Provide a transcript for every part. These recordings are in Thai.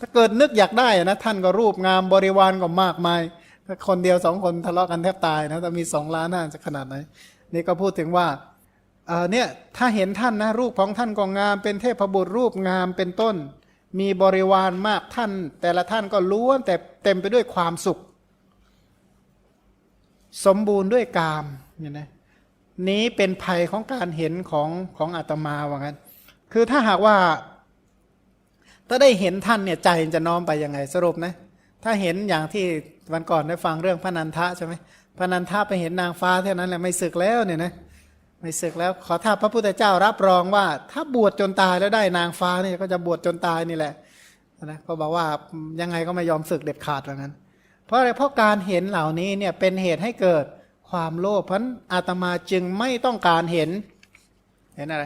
ถ้าเกิดนึกอยากได้อะนะท่านก็รูปงามบริวารก็มากมาย ถ้าคนเดียวสองคนทะเลาะกันแทบตายนะถ้ามีสองล้านน่าจะขนาดไหนนี่ก็พูดถึงว่าเออเนี่ยถ้าเห็นท่านนะรูปของท่านก็งาม เป็นเทพบุตรรูปงามเป็นต้น มีบริวารมากท่าน แต่ละท่านก็ล้วนแต่เต็มไปด้วยความสุข สมบูรณ์ด้วยกามเนี่ยนะนี้เป็นภัยของการเห็นของของอาตมาว่างั้น คือถ้าหากว่า ถ้าได้เห็นท่านเนี่ยใจจะน้อมไปยังไงสรุปนะถ้าเห็นอย่างที่วันก่อนได้ฟังเรื่องพระนันทะใช่ไหมพระนันทะไปเห็นนางฟ้าเท่านั้นแหละไม่ศึกแล้วเนี่ยนะไม่ศึกแล้วขอถ้าพระพุทธเจ้ารับรองว่า ถ้าบวชจนตายแล้วได้นางฟ้าเนี่ยก็จะบวชจนตายนี่แหละนะก็บอกว่ายังไงก็ไม่ยอมศึกเด็ดขาดว่างั้นเพราะอะไรเพราะการเห็นเหล่านี้เนี่ยเป็นเหตุให้เกิดความโลภเพราะอาตมาจึงไม่ต้องการเห็น เห็นอะไร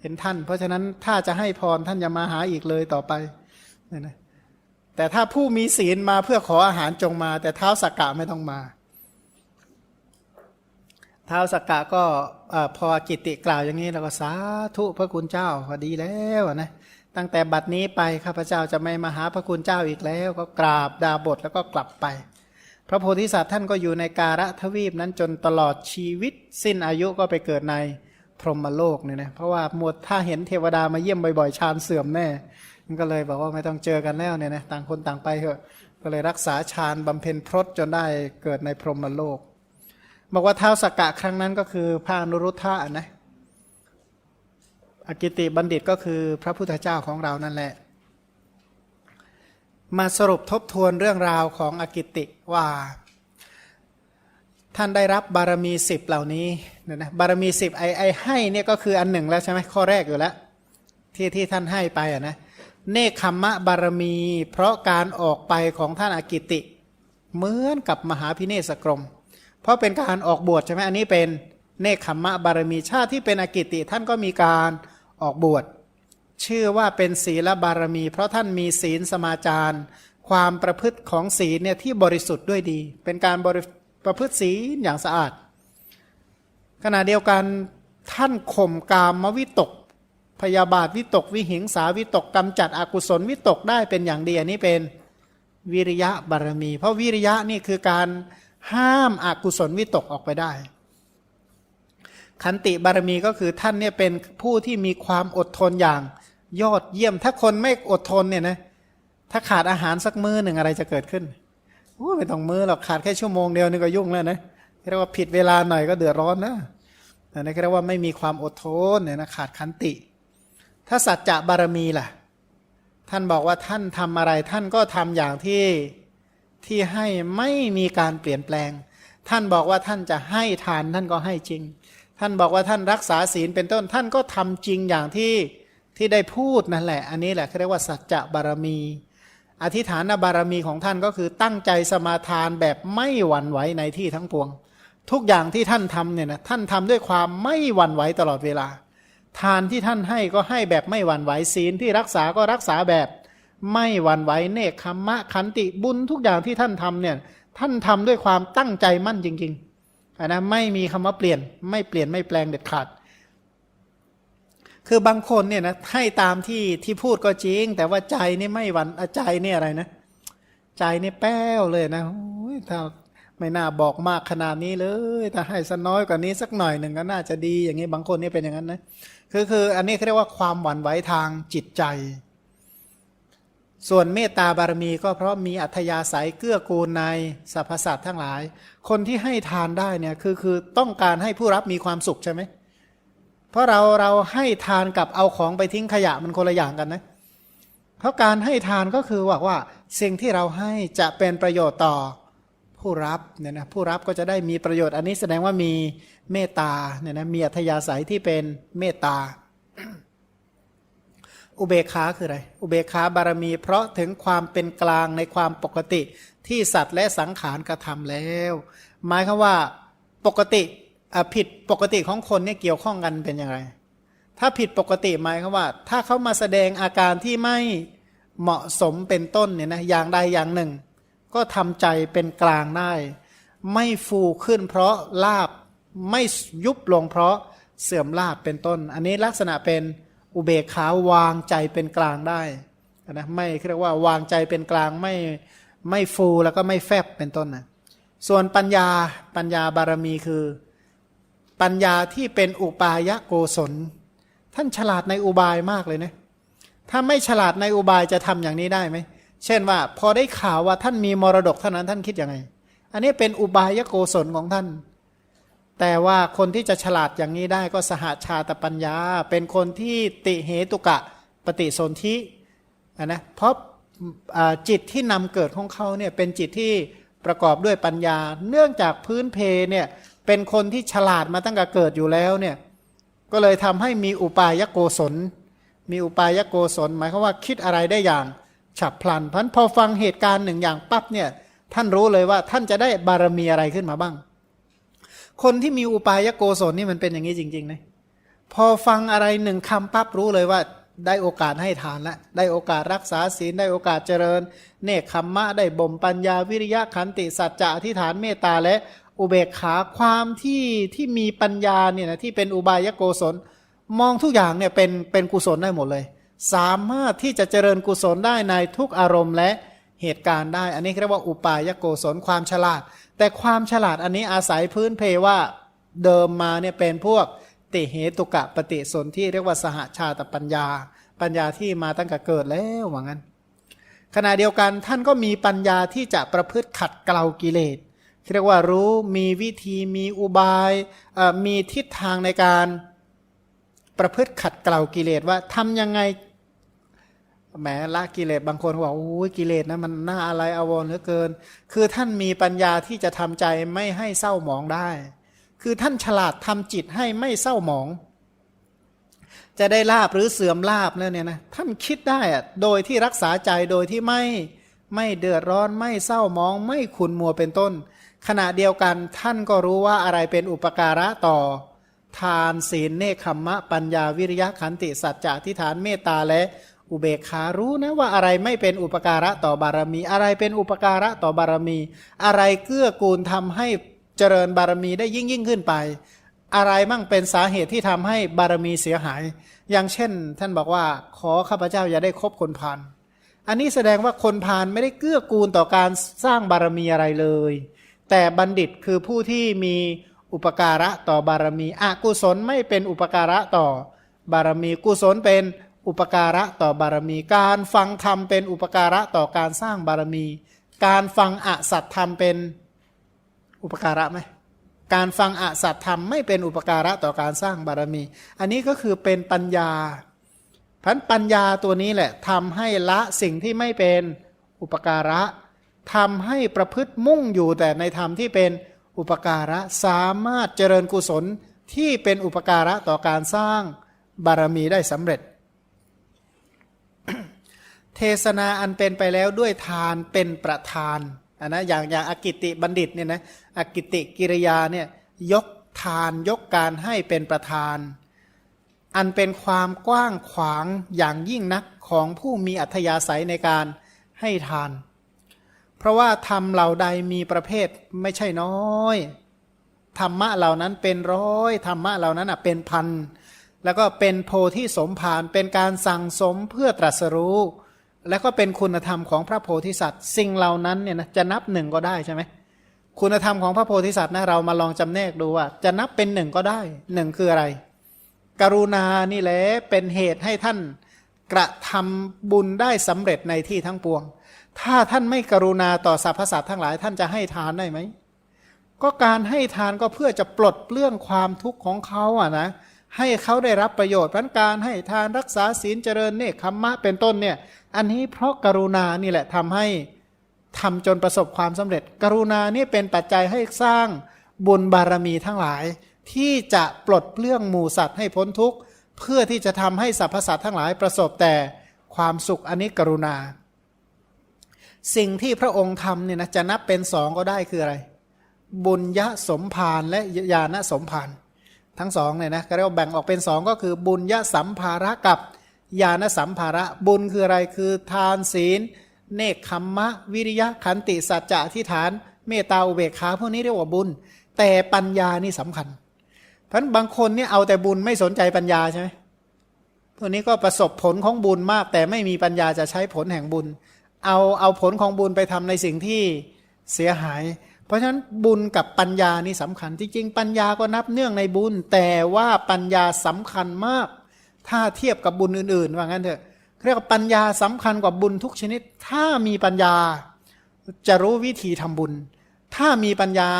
เห็นท่าน เพราะฉะนั้นถ้าจะให้พรท่านอย่ามาหาอีกเลยต่อไปเนี่ยนะแต่ถ้าผู้มีศีลมาเพื่อขออาหารจงมา แต่เท้าสักกะไม่ต้องมา เท้าสักกะก็พอกิติกล่าวอย่างนี้เราก็สาธุพระคุณเจ้าพอดีแล้วนะตั้งแต่บัดนี้ไปข้าพเจ้าจะไม่มาหาพระคุณเจ้าอีกแล้ว ก็กราบดาบทแล้วก็กลับไป พระโพธิสัตว์ท่านก็อยู่ในการะทวีปนั้นจนตลอดชีวิต สิ้นอายุก็ไปเกิดใน พรหมโลกเนี่ยนะเพราะว่าหมดถ้าเห็นเทวดามาเยี่ยมบ่อยๆฌานเสื่อมแน่มันก็เลยบอกว่าไม่ต้องเจอกันแล้วเนี่ยนะต่างคนต่างไปเถอะก็เลยรักษาฌานบำเพ็ญพรตจนได้เกิดในพรหมโลก บอกว่าเท้าสกกะครั้งนั้นก็คือพระนุรุทธะนะอกิติบัณฑิตก็คือพระพุทธเจ้าของเรานั่นแหละ มาสรุปทบทวนเรื่องราวของอกิติว่า ท่านได้รับบารมีสิบเหล่านี้นี่ยนะบารมีสิบไอไอให้เนี่ยก็คืออันหนึ่งแล้วใช่ไหมข้อแรกอยู่แล้ว ที่ที่ท่านให้ไปอะนะเนคขมมะบารมี เพราะการออกไปของท่านอากิติ เหมือนกับมหาพิเนศกรม เพราะเป็นการออกบวชใช่ไหมอันนี้เป็นเนคขมมะบารมีชาติที่เป็นอากิติ ท่านก็มีการออกบวชชื่อว่าเป็นศีลบารมี เพราะท่านมีศีลสมาจารความประพฤติของศีลเนี่ยที่บริสุทธิ์ด้วยดี เป็นการบริ ประพฤติศีลอย่างสะอาด ขณะเดียวกันท่านข่มกามมวิตก พยาบาทวิตก วิหิงสาวิตกกำจัดอกุศลวิตกได้เป็นอย่างดีอันนี้เป็นวิริยะบารมี เพราะวิริยะนี่คือการห้ามอกุศลวิตกออกไปได้ ขันติบารมีก็คือท่านเนี่ยเป็นผู้ที่มีความอดทนอย่างยอดเยี่ยม ถ้าคนไม่อดทนเนี่ยนะถ้าขาดอาหารสักมื้อหนึ่งอะไรจะเกิดขึ้น ไม่ต้องมือหรอกขาดแค่ชั่วโมงเดียวนี่ก็ยุ่งแล้วนะเรียกว่าผิดเวลาหน่อยก็เดือดร้อนนะแต่นี่เรียกว่าไม่มีความอดทนเนี่ยนะขาดขันติ ถ้าสัจจะบารมีล่ะ ท่านบอกว่าท่านทำอะไร ท่านก็ทำอย่างที่ที่ให้ไม่มีการเปลี่ยนแปลง ท่านบอกว่าท่านจะให้ทานท่านก็ให้จริง ท่านบอกว่าท่านรักษาศีลเป็นต้นท่านก็ทำจริงอย่างที่ที่ได้พูดนั่นแหละ อันนี้แหละเขาเรียกว่าสัจจะบารมี อธิษฐานบารมีของท่านก็คือตั้งใจสมาทานแบบไม่หวั่นไหวในที่ทั้งปวง ทุกอย่างที่ท่านทำเนี่ยนะท่านทำด้วยความไม่หวั่นไหวตลอดเวลา ทานที่ท่านให้ก็ให้แบบไม่หวั่นไหวศีลที่รักษาก็รักษาแบบไม่หวั่นไหวเนคขมมะขันติบุญทุกอย่างที่ท่านทำเนี่ยท่านทำด้วยความตั้งใจมั่นจริงๆนนะไม่มีคำว่าเปลี่ยนไม่เปลี่ยนไม่แปลงเด็ดขาด คือบางคนเนี่ยนะให้ตามที่ที่พูดก็จริง แต่ว่าใจนี่ไม่หวันอะใจเนี่ยอะไรนะ ใจนี่แป้วเลยนะโอ้ยถ้าไม่น่าบอกมากขนาดนี้เลยถ้าให้สักน้อยกว่านี้สักหน่อยหนึ่งก็น่าจะดีอย่างนี้บางคนนี่เป็นอย่างนั้นนะคือคืออันนี้เขาเรียกว่าความหวั่นไหวทางจิตใจ ส่วนเมตตาบารมีก็เพราะมีอัธยาศัยเกื้อกูลในสรรพสัตว์ทั้งหลาย คนที่ให้ทานได้เนี่ยคือคือต้องการให้ผู้รับมีความสุขใช่ไหม เพราะเราเราให้ทานกับเอาของไปทิ้งขยะมันคนละอย่างกันนะเพราะการให้ทานก็คือว่าว่าสิ่งที่เราให้จะเป็นประโยชน์ต่อผู้รับเนี่ยนะผู้รับก็จะได้มีประโยชน์ อันนี้แสดงว่ามีเมตตาเนี่ยนะมีอัธยาศัยที่เป็นเมตตา อุเบกขาคืออะไร อุเบกขาบารมี เพราะถึงความเป็นกลางในความปกติที่สัตว์และสังขารกระทำแล้ว หมายคือว่าปกติ ผิดปกติของคนเนี่ยเกี่ยวข้องกันเป็นอย่างไร ถ้าผิดปกติหมายคือว่า ถ้าเขามาแสดงอาการที่ไม่เหมาะสมเป็นต้นเนี่ยนะอย่างใดอย่างหนึ่ง ก็ทำใจเป็นกลางได้ ไม่ฟูขึ้นเพราะลาบไม่ยุบลงเพราะเสื่อมลาบเป็นต้น อันนี้ลักษณะเป็นอุเบกขาวางใจเป็นกลางได้นะไม่เรียกว่าวางใจเป็นกลางไม่ไม่ฟูแล้วก็ไม่แฟบเป็นต้นนะส่วนปัญญาปัญญาบารมีคือ ปัญญาที่เป็นอุปายโกศล ท่านฉลาดในอุบายมากเลยนะถ้าไม่ฉลาดในอุบายจะทำอย่างนี้ได้ไหมเช่นว่า พอได้ข่าวว่าท่านมีมรดกเท่านั้นท่านคิดยังไง อันนี้เป็นอุบายโกศลของท่าน แต่ว่าคนที่จะฉลาดอย่างนี้ได้ก็สหาชาตปัญญา เป็นคนที่ติเหตุกะปฏิสนธิอะนะเพราะจิตที่นำเกิดของเขาเนี่ยเป็นจิตที่ประกอบด้วยปัญญา เนื่องจากพื้นเพเนี่ย เป็นคนที่ฉลาดมาตั้งแต่เกิดอยู่แล้วเนี่ยก็เลยทำให้มีอุปายโกศล มีอุปายโกศล หมายความว่าคิดอะไรได้อย่างฉับพลันเพราะฉะนั้นพอฟังเหตุการณ์หนึ่งอย่างปั๊บเนี่ยท่านรู้เลยว่าท่านจะได้บารมีอะไรขึ้นมาบ้าง คนที่มีอุปายโกศลนี่มันเป็นอย่างนี้จริงๆนะพอฟังอะไรหนึ่งคำปั๊บรู้เลยว่าได้โอกาสให้ทานแล้วได้โอกาสรักษาศีลได้โอกาสเจริญ เนคขมมะได้บ่มปัญญาวิริยะขันติสัจจะอธิษฐานเมตตาและ อุเบกขาความที่ที่มีปัญญาเนี่ยนะที่เป็นอุบายโกศล มองทุกอย่างเนี่ยเป็นเป็นกุศลได้หมดเลย สามารถที่จะเจริญกุศลได้ในทุกอารมณ์และเหตุการณ์ได้ อันนี้เรียกว่าอุปายโกศลความฉลาด แต่ความฉลาดอันนี้อาศัยพื้นเพว่าเดิมมาเนี่ยเป็นพวกติเหตุกะปฏิสนที่เรียกว่าสหชาตปัญญา ปัญญาที่มาตั้งแต่เกิดแล้วว่างั้น ขณะเดียวกันท่านก็มีปัญญาที่จะประพฤติขัดเกลากิเลส เรียกว่ารู้มีวิธีมีอุบายมีทิศทางในการประพฤติขัดเกลากิเลสว่าทำยังไงแหมละกิเลสบางคนบอกโอ้ยกิเลสนะมันน่าอะไรอาวรเหลือเกิน คือท่านมีปัญญาที่จะทำใจไม่ให้เศร้าหมองได้ คือท่านฉลาดทำจิตให้ไม่เศร้าหมอง จะได้ลาบหรือเสื่อมลาบแล้วเนี่ยนะท่านคิดได้อะโดยที่รักษาใจโดยที่ไม่ไม่เดือดร้อนไม่เศร้ามอง ไม่ขุนมัวเป็นต้น ขณะเดียวกันท่านก็รู้ว่าอะไรเป็นอุปการะต่อ ทานศีลเนคขมมะ ปัญญาวิริยะขันติสัจจะทิฏฐานเมตตาและอุเบกขารู้นะว่าอะไรไม่เป็นอุปการะต่อบารมี อะไรเป็นอุปการะต่อบารมี อะไรเกื้อกูลทำให้เจริญบารมีได้ยิ่งยิ่งขึ้นไป อะไรมั่งเป็นสาเหตุที่ทำให้บารมีเสียหาย อย่างเช่น ท่านบอกว่าขอข้าพเจ้าอย่าได้คบคนพาลอันนี้แสดงว่าคนพาลไม่ได้เกื้อกูลต่อการสร้างบารมีอะไรเลย แต่บัณฑิตคือผู้ที่มีอุปการะต่อบารมีอกุศลไม่เป็นอุปการะต่อบารมีกุศลเป็นอุปการะต่อบารมี การฟังธรรมเป็นอุปการะต่อการสร้างบารมี การฟังอสัตธรรมเป็นอุปการะไหมการฟังอสัตธรรมไม่เป็นอุปการะต่อการสร้างบารมี อันนี้ก็คือเป็นปัญญาพันปัญญาตัวนี้แหละทำให้ละสิ่งที่ไม่เป็นอุปการะ ทำให้ประพฤติมุ่งอยู่แต่ในธรรมที่เป็นอุปการะสามารถเจริญกุศลที่เป็นอุปการะต่อการสร้างบารมีได้สำเร็จ เทศนาอันเป็นไปแล้วด้วยทานเป็นประธานอันนะอย่างอย่างอากิติบัณฑิตเนี่ยนะอากิติกิริยาเนี่ยยกทานยกการให้เป็นประธาน อันเป็นความกว้างขวางอย่างยิ่งนักของผู้มีอัธยาศัยในการให้ทาน เพราะว่าธรรมเหล่าใดมีประเภทไม่ใช่น้อยธรรมะเหล่านั้นเป็นร้อยธรรมะเหล่านั้นอะเป็นพันแล้วก็เป็นโพธิสมภารเป็นการสั่งสมเพื่อตรัสรู้ แล้วก็เป็นคุณธรรมของพระโพธิสัตว์ สิ่งเหล่านั้นเนี่ยนะจะนับหนึ่งก็ได้ใช่ไหมคุณธรรมของพระโพธิสัตว์นะเรามาลองจำแนกดูว่า จะนับเป็นหนึ่งก็ได้หนึ่งคืออะไร กรุณานี่แหละเป็นเหตุให้ท่านกระทำบุญได้สำเร็จในที่ทั้งปวง ถ้าท่านไม่กรุณาต่อสรรพสัตว์ทั้งหลาย ท่านจะให้ทานได้ไหม ก็การให้ทานก็เพื่อจะปลดเปลื้องความทุกข์ของเขาอะนะ ให้เขาได้รับประโยชน์พันการให้ทานรักษาศีลเจริญเนคขมมะเป็นต้นเนี่ย อันนี้เพราะกรุณานี่แหละทำให้ทำจนประสบความสำเร็จ กรุณานี่เป็นปัจจัยให้สร้างบุญบารมีทั้งหลาย ที่จะปลดเปลื้องหมู่สัตว์ให้พ้นทุกข์เพื่อที่จะทำให้สรรพสัตว์ทั้งหลายประสบแต่ความสุขอันนี้กรุณา สิ่งที่พระองค์ทำเนี่ยนะจะนับเป็นสองก็ได้คืออะไร บุญยะสมภารและญาณสมภารทั้งสองเนี่ยนะก็เรียกว่าแบ่งออกเป็นสองก็คือบุญยะสัมภาระกับญาณสัมภาระ บุญคืออะไรคือทานศีล เนคขมมะ วิริยะขันติสัจจะที่ฐาน เมตตาอุเบกขาพวกนี้เรียกว่าบุญ แต่ปัญญานี่สำคัญ เพราะบางคนเนี่ยเอาแต่บุญไม่สนใจปัญญาใช่ไหมพวกนี้ก็ประสบผลของบุญมาก แต่ไม่มีปัญญาจะใช้ผลแห่งบุญ เอาเอาผลของบุญไปทำในสิ่งที่เสียหาย เพราะฉะนั้นบุญกับปัญญานี่สำคัญ จริง ๆ ปัญญาก็นับเนื่องในบุญ แต่ว่าปัญญาสำคัญมาก ถ้าเทียบกับบุญอื่นๆว่างั้นเถอะเรียกว่าปัญญาสำคัญกว่าบุญทุกชนิด ถ้ามีปัญญาจะรู้วิธีทำบุญ ถ้ามีปัญญา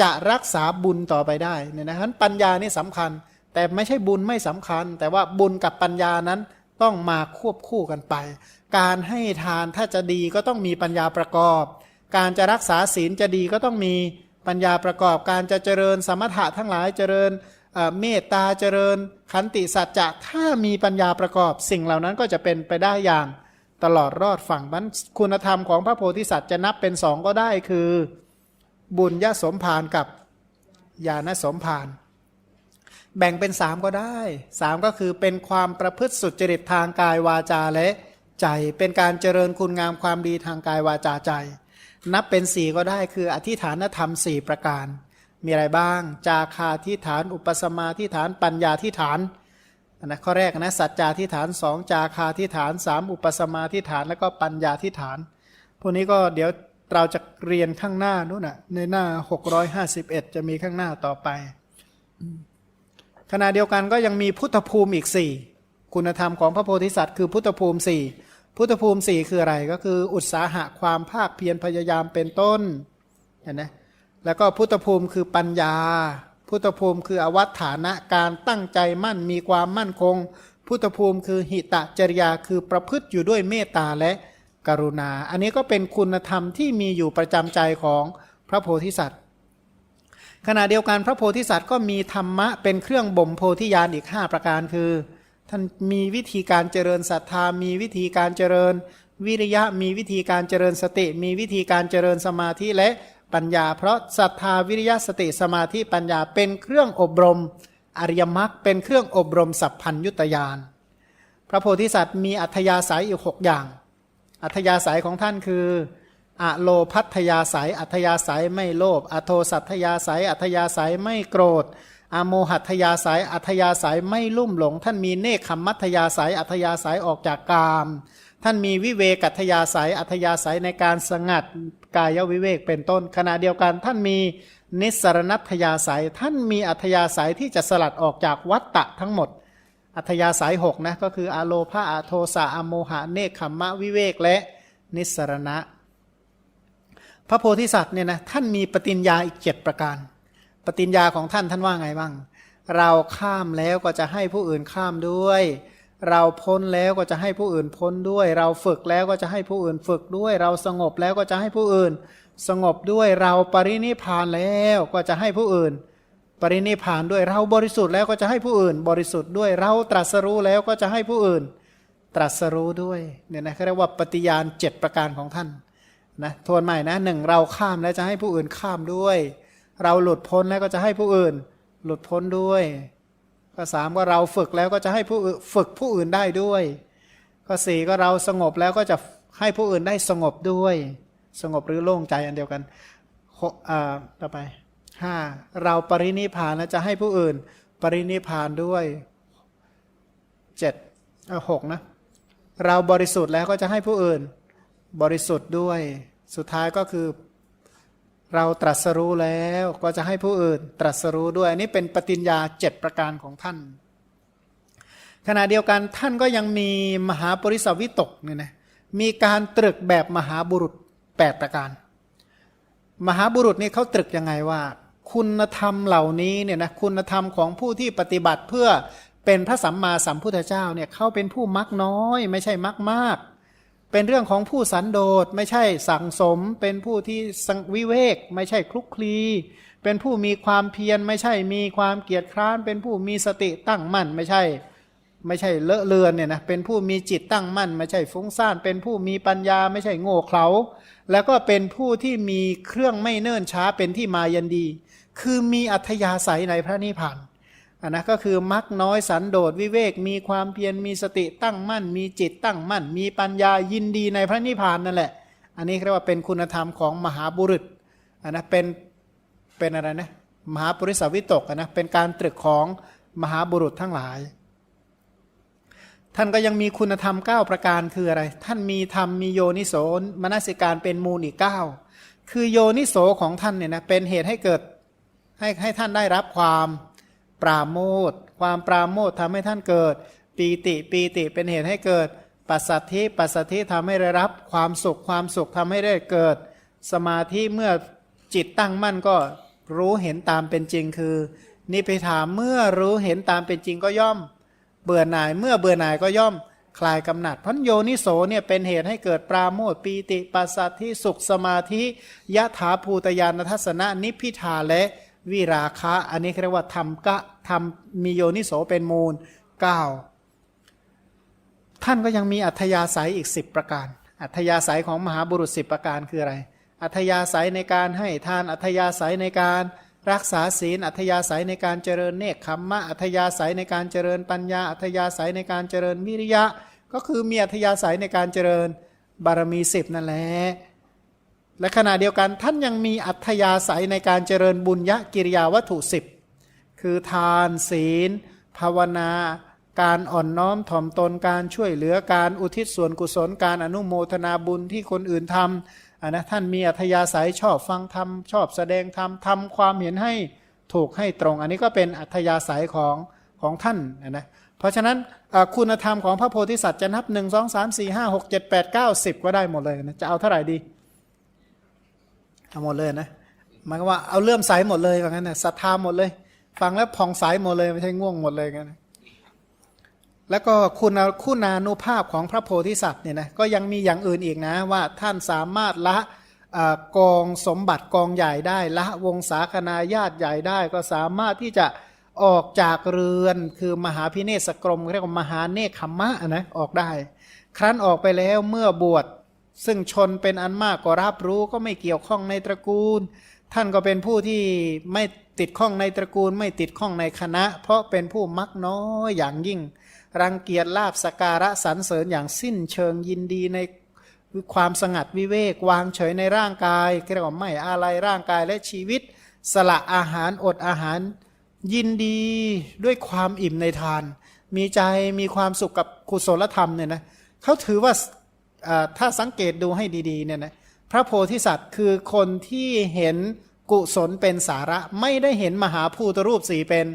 จะรักษาบุญต่อไปได้เนี่ยนะฉะนั้นปัญญานี่สำคัญ แต่ไม่ใช่บุญไม่สำคัญ แต่ว่าบุญกับปัญญานั้นต้องมาควบคู่กันไป การให้ทานถ้าจะดีก็ต้องมีปัญญาประกอบ การจะรักษาศีลจะดีก็ต้องมีปัญญาประกอบ การจะเจริญสมถะทั้งหลายเจริญเมตตาเจริญ ขันติสัจจะถ้ามีปัญญาประกอบ สิ่งเหล่านั้นก็จะเป็นไปได้อย่างตลอดรอดฝั่งมันคุณธรรมของพระโพธิสัตว์จะนับเป็นสองก็ได้คือ บุญยสมภารกับญาณสมภารแบ่งเป็นสามก็ได้สามก็คือเป็นความประพฤติสุจริตทางกายวาจาและ ใจ เป็นการเจริญคุณงามความดีทางกายวาจาใจ นับเป็นสี่ก็ได้คืออธิฐานธรรมสี่ประการ มีอะไรบ้าง จาคาทิฐาน อุปสมาทิฐาน ปัญญาทิฐานนะข้อแรกนะสัจจาทิฐานสองจาคาทิฐานสามอุปสมาทิฐานแล้วก็ปัญญาทิฐานพวกนี้ก็เดี๋ยวเราจะเรียนข้างหน้านู่นน่ะในหน้า 651 จะมีข้างหน้าต่อไป ขณะเดียวกันก็ยังมีพุทธภูมิอีกสี่คุณธรรมของพระโพธิสัตว์คือพุทธภูมิสี่ พุทธภูมิสี่คืออะไรก็คือ อุตสาหะความภาคเพียรพยายามเป็นต้นเห็นไหมแล้วก็พุทธภูมิคือปัญญา พุทธภูมิคืออวัตฐานะการตั้งใจมั่นมีความมั่นคง พุทธภูมิคือหิตะจริยาคือประพฤติอยู่ด้วยเมตตาและกรุณา อันนี้ก็เป็นคุณธรรมที่มีอยู่ประจำใจของพระโพธิสัตว์ ขณะเดียวกันพระโพธิสัตว์ก็มีธรรมะเป็นเครื่องบ่มโพธิญาณอีก 5 ประการคือ ท่านมีวิธีการเจริญศรัทธา มีวิธีการเจริญ วิริยะ มีวิธีการเจริญสติ มีวิธีการเจริญสมาธิและปัญญา เพราะศรัทธาวิริยะสติสมาธิปัญญาเป็นเครื่องอบรม อริยมรรคเป็นเครื่องอบรมสัพพัญยุตยานพระโพธิสัตว์มีอัธยาศัยอยู่หกอย่าง อัธยาศัยของท่านคืออะโลพัทยาศัย อัธยาศัยไม่โลภ อโทสัทยาศัย อัธยาศัยไม่โกรธ อโมหัตยาศัยอัธยาศัยไม่ลุ่มหลง ท่านมีเนคขมมัตยาศัยอัธยาศัยออกจากกาม ท่านมีวิเวกัตยาศัยอัธยาศัยในการสงัดกายวิเวกเป็นต้น ขณะเดียวกันท่านมีนิสรณัตยาศัยท่านมีอัธยาศัยที่จะสลัดออกจากวัตตะทั้งหมด อัธยาศัยหกนะก็คืออะโลภาอะโทสะอโมหะเนคขมมะวิเวกและนิสรณะ พระโพธิสัตว์เนี่ยนะท่านมีปฏิญญาอีกเจ็ดประการ ปฏิญญาของท่านท่านว่าไงบ้าง เราข้ามแล้วก็จะให้ผู้อื่นข้ามด้วย เราพ้นแล้วก็จะให้ผู้อื่นพ้นด้วย เราฝึกแล้วก็จะให้ผู้อื่นฝึกด้วย เราสงบแล้วก็จะให้ผู้อื่น สงบด้วยเราปรินิพานแล้วก็จะให้ผู้อื่น ปรินิพานด้วยเราบริสุทธิ์แล้วก็จะให้ผู้อื่น บริสุทธิ์ด้วยเราตรัสรู้แล้วก็จะให้ผู้อื่น ตรัสรู้ด้วยเนี่ยนะเขาเรียกว่าปฏิญาณเจ็ดประการของท่านนะทวนใหม่นะหนึ่งเราข้ามแล้วจะให้ผู้อื่นข้ามด้วย เราหลุดพ้นแล้วก็จะให้ผู้อื่น หลุดพ้นด้วย ข้อสามก็เราฝึกแล้วก็จะให้ผู้ฝึกผู้อื่นได้ด้วย ข้อสี่ก็เราสงบแล้วก็จะให้ผู้อื่นได้สงบด้วย สงบหรือโล่งใจอันเดียวกันหกอ่าต่อไปห้าเราปรินิพานแล้วจะให้ผู้อื่น ปรินิพานด้วยเจ็ดเออหกนะเราบริสุทธิ์แล้วก็จะให้ผู้อื่น บริสุทธิ์ด้วย สุดท้ายก็คือ เราตรัสรู้แล้วก็จะให้ผู้อื่นตรัสรู้ด้วย อันนี้เป็นปฏิญญาเจ็ดประการของท่าน ขณะเดียวกันท่านก็ยังมีมหาปริสวิตกเนี่ยนะมีการตรึกแบบมหาบุรุษ 8 ประการ มหาบุรุษนี่เขาตรึกยังไงว่า คุณธรรมเหล่านี้เนี่ยนะคุณธรรมของผู้ที่ปฏิบัติเพื่อเป็นพระสัมมาสัมพุทธเจ้าเนี่ยเขาเป็นผู้มักน้อย ไม่ใช่มักมาก เป็นเรื่องของผู้สันโดษไม่ใช่สังสม เป็นผู้ที่สังวิเวก ไม่ใช่คลุกคลี เป็นผู้มีความเพียรไม่ใช่มีความเกียจคร้าน เป็นผู้มีสติตั้งมั่นไม่ใช่ ไม่ใช่เลอะเลือนเนี่ยนะเป็นผู้มีจิตตั้งมั่น ไม่ใช่ฟุ้งซ่าน เป็นผู้มีปัญญาไม่ใช่โง่เขลาแล้วก็เป็นผู้ที่มีเครื่องไม่เนิ่นช้าเป็นที่มายันดี คือมีอัธยาศัยในพระนิพพาน อันนะก็คือมักน้อยสันโดษวิเวกมีความเพียรมีสติตั้งมั่น มีจิตตั้งมั่น มีปัญญายินดีในพระนิพพานนั่นแหละ อันนี้เรียกว่าเป็นคุณธรรมของมหาบุรุษอันนะเป็นเป็นอะไรนะมหาปุริสวิตกอันนะเป็นการตรึกของมหาบุรุษทั้งหลาย ท่านก็ยังมีคุณธรรม 9 ประการคืออะไร ท่านมีธรรมมีโยนิโสมนสิการเป็นมูลอีก9คือโยนิโสของท่านเนี่ยนะเป็นเหตุให้เกิดให้ให้ท่านได้รับความ ปราโมทความปราโมททำให้ท่านเกิด ปีติปีติเป็นเหตุให้เกิด ปัสสัทธิปัสสัทธิทำให้ได้รับความสุขความสุขทำให้ได้เกิด สมาธิเมื่อจิตตั้งมั่นก็รู้เห็นตามเป็นจริงคือ นิพพิทาเมื่อรู้เห็นตามเป็นจริงก็ย่อม เบื่อหน่ายเมื่อเบื่อหน่ายก็ย่อมคลายกำหนัดพันโยนิโสเนี่ยเป็นเหตุให้เกิดปราโมทปีติปัสสัทธิสุขสมาธิยะถาภูตยานทัศนะนิพพิทาและ วิราคะ อันนี้เรียกว่าธรรมกะธรรมมีโยนิโสเป็นมูล 9 ท่านก็ยังมีอัธยาศัยอีก 10 ประการ อัธยาศัยของมหาบุรุษ 10 ประการคืออะไร อัธยาศัยในการให้ทาน อัธยาศัยในการรักษาศีล อัธยาศัยในการเจริญเนคขมมะ อัธยาศัยในการเจริญปัญญา อัธยาศัยในการเจริญวิริยะ ก็คือมีอัธยาศัยในการเจริญบารมีสิบนั่นแหละ และขณะเดียวกันท่านยังมีอัธยาศัยในการเจริญบุญยกิริยาวัตถุสิบคือทานศีล ภาวนา การอ่อนน้อมถ่อมตนการช่วยเหลือการอุทิศส่วนกุศลการอนุโมทนาบุญที่คนอื่นทำอันนะท่านมีอัธยาศัยชอบฟังธรรมชอบแสดงธรรมทำความเห็นให้ถูกให้ตรง อันนี้ก็เป็นอัธยาศัยของของท่านนะเพราะฉะนั้นคุณธรรมของพระโพธิสัตว์จะนับหนึ่งสองสามสี่ห้าหกเจ็ดแปดเก้าสิบก็ได้หมดเลยนะจะเอาเท่าไหร่ดี เอาหมดเลยนะหมายว่าเอาเลื่อมใสหมดเลยว่างั้นนะศรัทธาหมดเลย ฟังแล้วผ่องใสหมดเลยไม่ใช่ง่วงหมดเลยกันนะแล้วก็คุณคุณานุภาพของพระโพธิสัตว์เนี่ยนะก็ยังมีอย่างอื่นอีกนะว่าท่านสามารถละอกองสมบัติกองใหญ่ได้ ละวงศาคณาญาติใหญ่ได้ ก็สามารถที่จะออกจากเรือนคือมหาพิเนศกรมเรียกว่ามหาเนคขมมะนะออกได้ ครั้นออกไปแล้วเมื่อบวช ซึ่งชนเป็นอันมากก็รับรู้ก็ไม่เกี่ยวข้องในตระกูล ท่านก็เป็นผู้ที่ไม่ติดข้องในตระกูล ไม่ติดข้องในคณะ เพราะเป็นผู้มักน้อยอย่างยิ่ง รังเกียจลาบสการะสรรเสริญอย่างสิ้นเชิงยินดีในความสงัดวิเวกวางเฉยในร่างกายเรียกว่าไม่อะไรร่างกายและชีวิต สละอาหารอดอาหาร ยินดีด้วยความอิ่มในทาน มีใจมีความสุขกับกุศลธรรมเนี่ยนะเขาถือว่าอ่า ถ้าสังเกตดูให้ดีๆเนี่ยนะพระโพธิสัตว์คือคนที่เห็นกุศลเป็นสาระไม่ได้เห็นมหาภูตรูปสีเป็น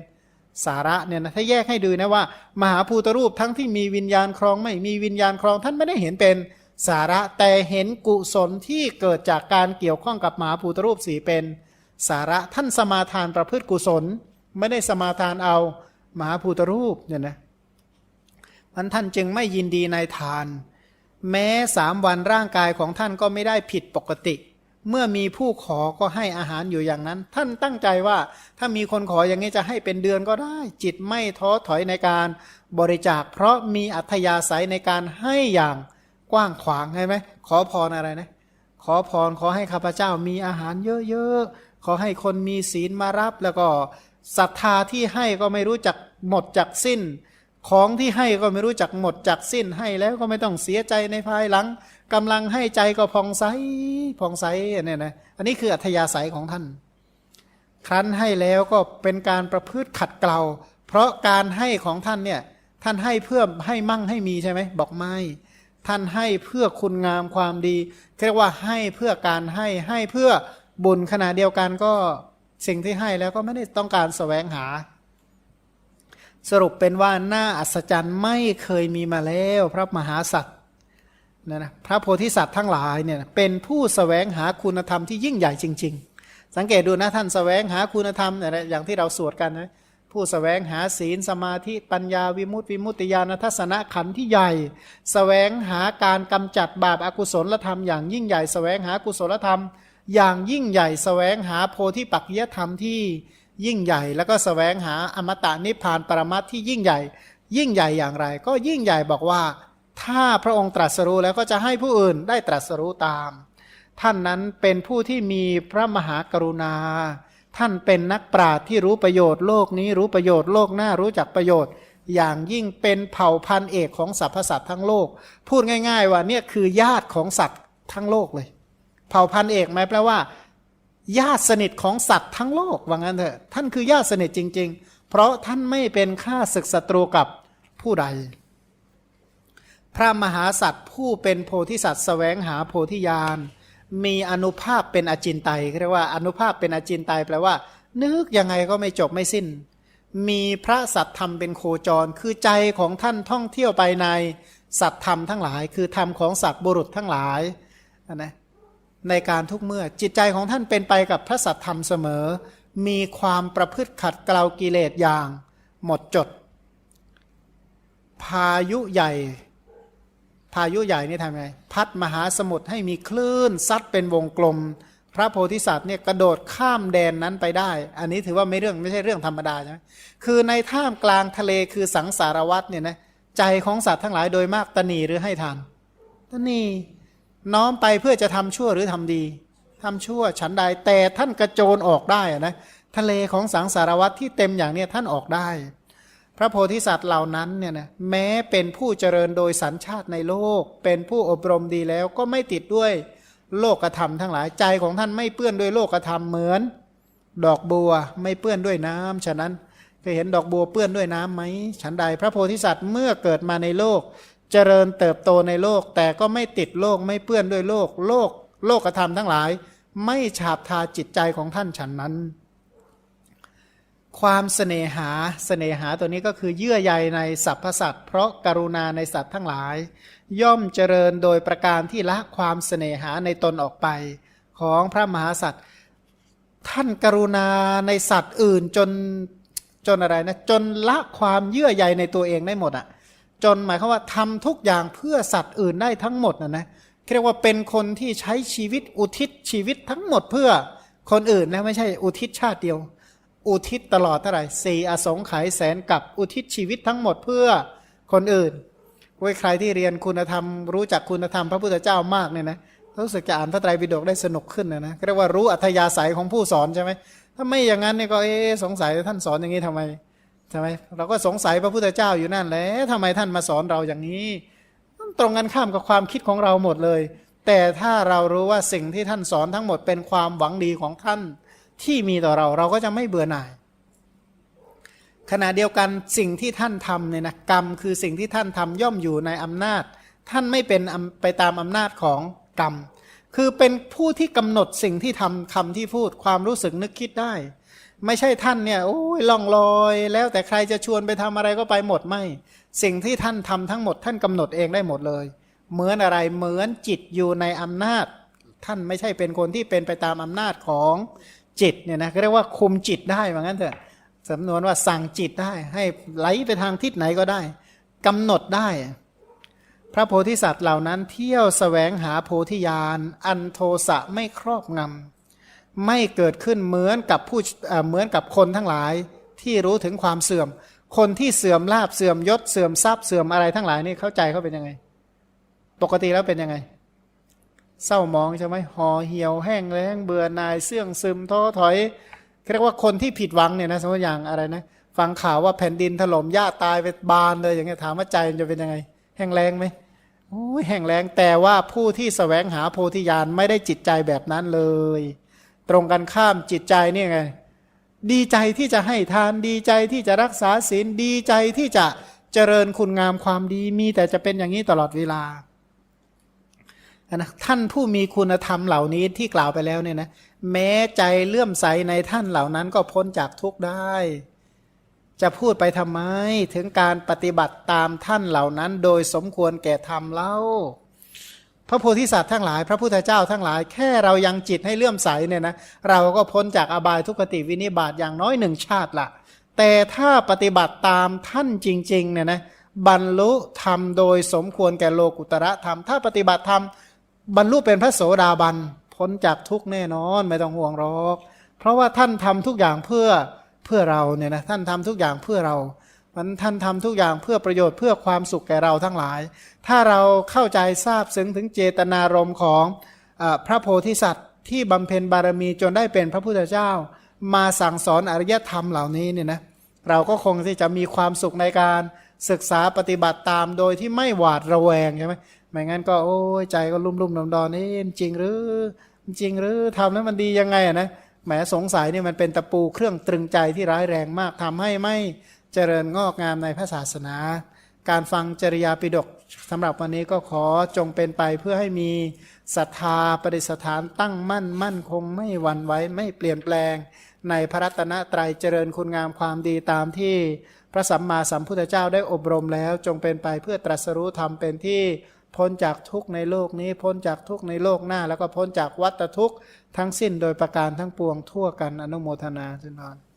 สาระเนี่ยนะถ้าแยกให้ดูนะว่า มหาภูตรูปทั้งที่มีวิญญาณครองไม่มีวิญญาณครองท่านไม่ได้เห็นเป็นสาระแต่เห็นกุศลที่เกิดจากการเกี่ยวข้องกับมหาภูตรูปสีเป็น สาระท่านสมาทานประพฤติกุศล ไม่ได้สมาทานเอามหาภูตรูปเนี่ยนะมันท่านจึงไม่ยินดีในทาน แม้สามวันร่างกายของท่านก็ไม่ได้ผิดปกติ เมื่อมีผู้ขอก็ให้อาหารอยู่อย่างนั้น ท่านตั้งใจว่าถ้ามีคนขออย่างนี้จะให้เป็นเดือนก็ได้ จิตไม่ท้อถอยในการบริจาค เพราะมีอัธยาศัยในการให้อย่างกว้างขวางใช่ไหมขอพรอะไรนะ ขอพรขอให้ข้าพเจ้ามีอาหารเยอะๆขอให้คนมีศีลมารับแล้วก็ศรัทธาที่ให้ก็ไม่รู้จักหมดจักสิ้น ของที่ให้ก็ไม่รู้จักหมดจักสิ้นให้แล้วก็ไม่ต้องเสียใจในภายหลังกำลังให้ใจก็ผ่องใสผ่องใสเนี่ยนะอันนี้คืออัธยาศัยของท่าน ครั้นให้แล้วก็เป็นการประพฤติขัดเกลาเพราะการให้ของท่านเนี่ยท่านให้เพื่อให้มั่งให้มีใช่ไหมบอกไม่ท่านให้เพื่อคุณงามความดีเรียกว่าให้เพื่อการให้ให้เพื่อบุญขณะเดียวกันก็สิ่งที่ให้แล้วก็ไม่ได้ต้องการแสวงหา สรุปเป็นว่าหน้าอัศจรรย์ไม่เคยมีมาแล้วพระมหาสัตว์นะนะพระโพธิสัตว์ทั้งหลายเนี่ยเป็นผู้สแสวงหาคุณธรรมที่ยิ่งใหญ่จริง ๆ สังเกตดูนะท่านสแสวงหาคุณธรรมเนี่ยอย่างที่เราสวดกันนะผู้สแสวงหาศีลสมาธิปัญญาวิมุตติวิมุตติญาณทัศนขันธ์ที่ใหญ่สแสวงหาการกำจัดบาปอากุศลธรรมอย่างยิ่งใหญ่สแสวงหากุศลธรรม อย่างยิ่งใหญ่สแสวงหาโพธิปักจยธรรมที่ ยิ่งใหญ่แล้วก็สแสวงหาอมตะนิพพานปรมัตที่ยิ่งใหญ่ ยิ่งใหญ่อย่างไร ก็ยิ่งใหญ่บอกว่า ถ้าพระองค์ตรัสรู้แล้วก็จะให้ผู้อื่นได้ตรัสรู้ตาม ท่านนั้นเป็นผู้ที่มีพระมหากรุณา ท่านเป็นนักปราชญ์ที่รู้ประโยชน์โลกนี้รู้ประโยชน์โลกหน้ารู้จักประโยชน์ อย่างยิ่งเป็นเผ่าพันธุ์เอกของสรรพสัตว์ทั้งโลก พูดง่าย ๆ ว่าเนี่ยคือญาติของสัตว์ทั้งโลกเลย เผ่าพันธุ์เอกหมายแปลว่า ญาติสนิทของสัตว์ทั้งโลกว่างั้นเถอะท่านคือญาติสนิทจริง ๆ เพราะท่านไม่เป็นข้าศึกศัตรูกับผู้ใด พระมหาสัตว์ผู้เป็นโพธิสัตว์แสวงหาโพธิญาณมีอนุภาพเป็นอจินไตยเรียกว่าอนุภาพเป็นอจินไตยแปลว่า นึกยังไงก็ไม่จบไม่สิ้น มีพระสัตธรรมเป็นโคจร คือใจของท่านท่องเที่ยวไปในสัตธรรมทั้งหลาย คือธรรมของสัตว์บุรุษทั้งหลายนะ ในการทุกเมื่อ จิตใจของท่านเป็นไปกับพระสัตธรรมเสมอ มีความประพฤติขัดเกลากิเลสอย่าง หมดจด พายุใหญ่ พายุใหญ่นี่ทำไง พัดมหาสมุทรให้มีคลื่นซัดเป็นวงกลม พระโพธิสัตว์เนี่ยกระโดดข้ามแดนนั้นไปได้ อันนี้ถือว่าไม่เรื่องไม่ใช่เรื่องธรรมดาใช่ไหมคือในท่ามกลางทะเลคือสังสารวัตเนี่ยนะใจของสัตว์ทั้งหลายโดยมากตนีหรือให้ทานตนี น้อมไปเพื่อจะทำชั่วหรือทำดีทำชั่วฉันใดแต่ท่านกระโจนออกได้นะทะเลของสังสารวัตที่เต็มอย่างเนี้ยท่านออกได้ พระโพธิสัตว์เหล่านั้นเนี่ยนะแม้เป็นผู้เจริญโดยสัญชาติในโลก เป็นผู้อบรมดีแล้วก็ไม่ติดด้วยโลกธรรมทั้งหลายใจของท่านไม่เปื้อนด้วยโลกธรรมเหมือน ดอกบัวไม่เปื้อนด้วยน้ำฉะนั้นเคยเห็นดอกบัวเปื้อนด้วยน้ำไหมฉันใดพระโพธิสัตว์เมื่อเกิดมาในโลก เจริญเติบโตในโลก แต่ก็ไม่ติดโลกไม่เปื้อนด้วยโลก โลก โลกธรรมทั้งหลาย ไม่ฉาบทาจิตใจของท่านฉันนั้น ความเสน่หาเสน่หาตัวนี้ก็คือเยื่อใยในสรรพสัตว์เพราะกรุณาในสัตว์ทั้งหลาย ย่อมเจริญโดยประการที่ละความเสน่หาในตนออกไปของพระมหาสัตว์ท่านกรุณาในสัตว์อื่นจนจนอะไรนะจนละความเยื่อใยในตัวเองได้หมดอะ่ะ จนหมายความว่าทำทุกอย่างเพื่อสัตว์อื่นได้ทั้งหมดนะนะเรียกว่าเป็นคนที่ใช้ชีวิตอุทิศชีวิตทั้งหมดเพื่อคนอื่นนะไม่ใช่อุทิศชาติเดียว อุทิศตลอดเท่าไหร่สี่อสงไขยแสนกับอุทิศชีวิตทั้งหมดเพื่อคนอื่นเว้ใครที่เรียนคุณธรรม รู้จักคุณธรรมพระพุทธเจ้ามากเนี่ยนะรู้สึกจะอ่านพระไตรปิฎกได้สนุกขึ้นนะนะเรียกว่ารู้อัธยาศัยของผู้สอนใช่ไหมถ้าไม่อย่างนั้นเนี่ยก็เอ๊สงสัยท่านสอนอย่างนี้ทำไม ใช่ไหมเราก็สงสัยพระพุทธเจ้าอยู่นั่นแหละทำไมท่านมาสอนเราอย่างนี้ตรงกันข้ามกับความคิดของเราหมดเลย แต่ถ้าเรารู้ว่าสิ่งที่ท่านสอนทั้งหมดเป็นความหวังดีของท่านที่มีต่อเราเราก็จะไม่เบื่อหน่าย ขณะเดียวกันสิ่งที่ท่านทำเนี่ยนะกรรมคือสิ่งที่ท่านทำย่อมอยู่ในอำนาจ ท่านไม่เป็นไปตามอำนาจของกรรม คือเป็นผู้ที่กำหนดสิ่งที่ทำคำที่พูดความรู้สึกนึกคิดได้ ไม่ใช่ท่านเนี่ยโอ้ยล่องลอย แล้วแต่ใครจะชวนไปทำอะไรก็ไปหมดไม่ สิ่งที่ท่านทำทั้งหมดท่านกำหนดเองได้หมดเลย เหมือนอะไรเหมือนจิตอยู่ในอำนาจ ท่านไม่ใช่เป็นคนที่เป็นไปตามอำนาจของจิตเนี่ยนะเรียกว่าคุมจิตได้เหมือนกันเถอะสำนวนว่าสั่งจิตได้ ให้ไหลไปทางทิศไหนก็ได้กำหนดได้ พระโพธิสัตว์เหล่านั้นเที่ยวสแสวงหาโพธิญาณอันโทสะไม่ครอบงำ ไม่เกิดขึ้นเหมือนกับผู้เหมือนกับคนทั้งหลายที่รู้ถึงความเสื่อม คนที่เสื่อมลาบเสื่อมยศเสื่อมทรัพย์เสื่อมอะไรทั้งหลายนี่เข้าใจเขาเป็นยังไง ปกติแล้วเป็นยังไง เศร้ามองใช่ไหมห่อเหี่ยวแห้งแล้งเบื่อหน่ายเสื่องซึมท้อถอยเรียกว่าคนที่ผิดหวังเนี่ยนะสมมติอย่างอะไรนะฟังข่าวว่าแผ่นดินถล่มหญ้าตายไปบานเลยอย่างเงี้ยถามว่าใจมันจะเป็นยังไง แห้งแรงไหมโอ้ยแห้งแรงแต่ว่าผู้ที่สแสวงหาโพธิญาณไม่ได้จิตใจแบบนั้นเลย ตรงกันข้ามจิตใจเนี่ยไงดีใจที่จะให้ทานดีใจที่จะรักษาศีลดีใจที่จะเจริญคุณงามความดีมีแต่จะเป็นอย่างนี้ตลอดเวลานะท่านผู้มีคุณธรรมเหล่านี้ที่กล่าวไปแล้วเนี่ยนะแม้ใจเลื่อมใสในท่านเหล่านั้นก็พ้นจากทุกข์ได้ จะพูดไปทำไมถึงการปฏิบัติตามท่านเหล่านั้น โดยสมควรแก่ธรรมเล่า ระโพธิสัตว์ทั้งหลาย พระพุทธเจ้าทั้งหลายแค่เรายังจิตให้เลื่อมใสเนี่ยนะเราก็พ้นจากอบายทุกขติวินิบาตอย่างน้อยหนึ่งชาติละแต่ถ้าปฏิบัติตามท่านจริงๆเนี่ยนะบรรลุธรรมโดยสมควรแก่โลกุตระธรรม ถ้าปฏิบัติธรรมบรรลุเป็นพระโสดาบันพ้นจากทุกแน่นอนไม่ต้องห่วงหรอก เพราะว่าท่านทำทุกอย่างเพื่อเพื่อเราเนี่ยนะท่านทำทุกอย่างเพื่อเรา มันท่านทำทุกอย่างเพื่อประโยชน์เพื่อความสุขแก่เราทั้งหลาย ถ้าเราเข้าใจทราบซึ้งถึงเจตนารมณ์ของอพระโพธิสัตว์ที่บำเพ็ญบารมีจนได้เป็นพระพุทธเจ้า มาสั่งสอนอริยธรรมเหล่านี้เนี่ยนะเราก็คงที่จะมีความสุขในการศึกษาปฏิบัติตามโดยที่ไม่หวาดระแวงใช่ไหมไม่งั้นก็โอ้ยใจก็ลุ่มลุ่มดอนดอนนี่จริงหรือจริงหรือทำแล้วมันดียังไงอะนะแหมสงสัยนี่มันเป็นตะปูเครื่องตรึงใจที่ร้ายแรงมากทำให้ไม่ เจริญงอกงามในพระศาสนา การฟังจริยาปิฎกสำหรับวันนี้ก็ขอจงเป็นไปเพื่อให้มีศรัทธาปฏิสถานตั้งมั่นมั่นคงไม่หวั่นไหวไม่เปลี่ยนแปลง ในพระรัตนตรัยเจริญคุณงามความดีตามที่พระสัมมาสัมพุทธเจ้าได้อบรมแล้ว จงเป็นไปเพื่อตรัสรู้ธรรมเป็นที่พ้นจากทุกในโลกนี้พ้นจากทุกในโลกหน้า แล้วก็พ้นจากวัฏทุกทั้งสิ้นโดยประการทั้งปวงทั่วกันอนุโมทนาสินพร